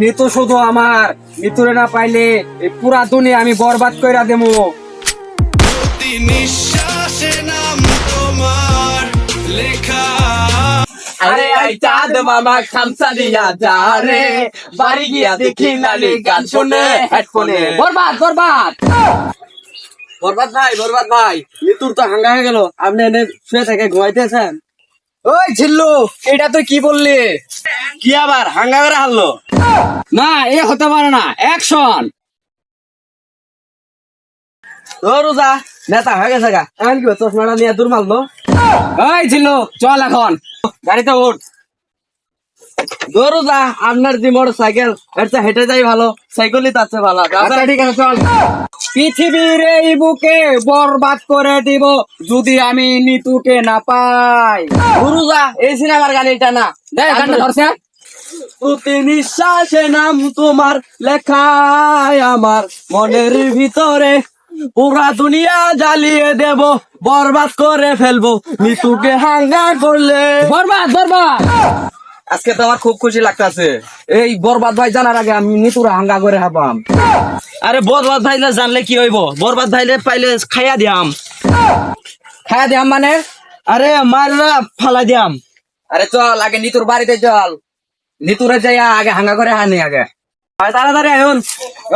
মৃত্যু শুধু আমার। মৃত্যুরে না পাইলে এই পুরা দুনিয়া আমি বরবাদ কইরা দেবো নিঃশ্বাসে নাম তোমার লেখা। আরে আই চাঁদ মামা খামসা দিয়া যা রে। বাড়ি গিয়া দেখি নালি গান শুনে হেডফোনে। বরবাদ বরবাদ। বরবাদ ভাই বরবাদ ভাই। মৃত্যুর তো হাঙ্গা হয়ে গেল। আপনি এনে শুয়ে থেকে ঘুমাইতেছেন। ওই ঝিল্লু এটা তুই কি বললি? কি আবার? হাঙ্গা করে হারলো না এ হতে পারে না। অ্যাকশন রোজা নেতা হয়ে গেছে গা। এখন কি চশমাটা নিয়ে দূর মারলো? ওই ঝিল্লু চল এখন। গাড়িতে উঠ। রোজা আপনার যে মোটর সাইকেল এর হেঁটে যাই ভালো। সাইকেলই তার ভালো। আচ্ছা ঠিক আছে চল। পৃথিবীর এই বুকে বরবাদ করে দিব যদি আমি নিতুকে না পাই। রোজা এই সিনেমার গান এটা না। দেখ গানটা ধরছে। প্রতি নিঃশ্বাসে নাম তোমার লেখায় আমার। মনের ভিতরে পুরা দুনিয়া জ্বালিয়ে দেব বরবাদ করে ফেলব হাঙ্গা করলে। বরবাদ বরবাদ! আজকে তো আমার খুব খুশি লাগতাছে। এই বরবাদ ভাই জানার আগে আমি নিতুরা হাঙ্গা করে হাবাম আরে বরবাদ ভাইলে জানলে কি হইব? বরবাদ ভাইলে পাইলে খাইয়া দিয়াম। খাইয়া দিয়াম মানে? আরে মাররা ফালা দিয়াম। আরে চল আগে নিতুর বাড়িতে চল। নিতুরে যাই আগে হাঙ্গা করে হানি আগে। তাড়াতাড়ি এখন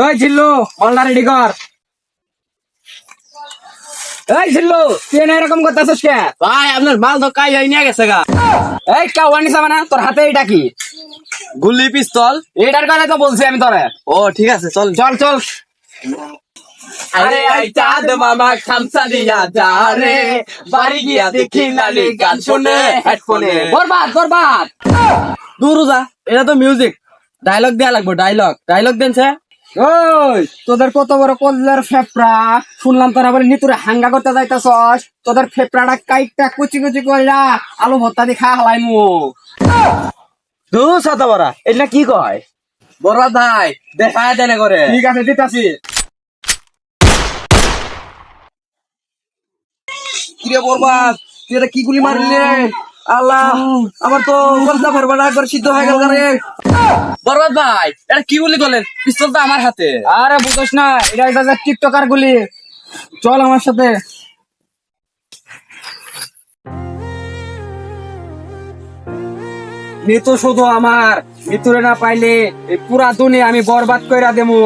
ওই ঝিল্লু মলটা রেডি কর। এই ঝিল্লু তুই না এরকম করতেছিস কে? ভাই আপনার মাল তো কাই হয়ে নিয়ে গেছে গা এই কাউ আনিস মানে তোর হাতে এটা কি? গুলি পিস্তল। এটার কথা তো বলছি আমি তোরে। ও ঠিক আছে চল। চল চল। আরে আই চাঁদ মামা খামসা দিয়া যা রে বাড়ি গিয়া দেখি গান শুনে হেডফোনে। বরবাদ বরবাদ। দূর যা এটা তো মিউজিক ডায়লগ দেয়া লাগবে ডায়লগ ডায়লগ দেন স্যার ওই তোদের কত বড় কলের ফেফড়া শুনলাম তোরা বলে নিতুরে হাঙ্গা করতে যাইতাছস। তোদের ফেফড়াটা কাইটটা কুচি কুচি কইরা আলু ভর্তা দিয়ে খা হালাই মু দু সাতা বড়া এটা কি কয়? বড় ভাই দেখায় দেনে করে। ঠিক আছে দিতাছি। কিরে বরবাদ তুই এটা কি গুলি মারলি আল্লাহ আমার তো কলসা ফেরবাটা একবার সিদ্ধ হয়ে গেল রে বরবাদ ভাই এটা কি গুলি করলেন পিস্তল তো আমার হাতে। আরে বুঝোস না এটা এটা যে টিকটকার গুলি। চল আমার সাথে। মৃত্যু শুধু আমার মৃত্যুরে না পাইলে এই পুরা দুনিয়া আমি বরবাদ কইরা দেবো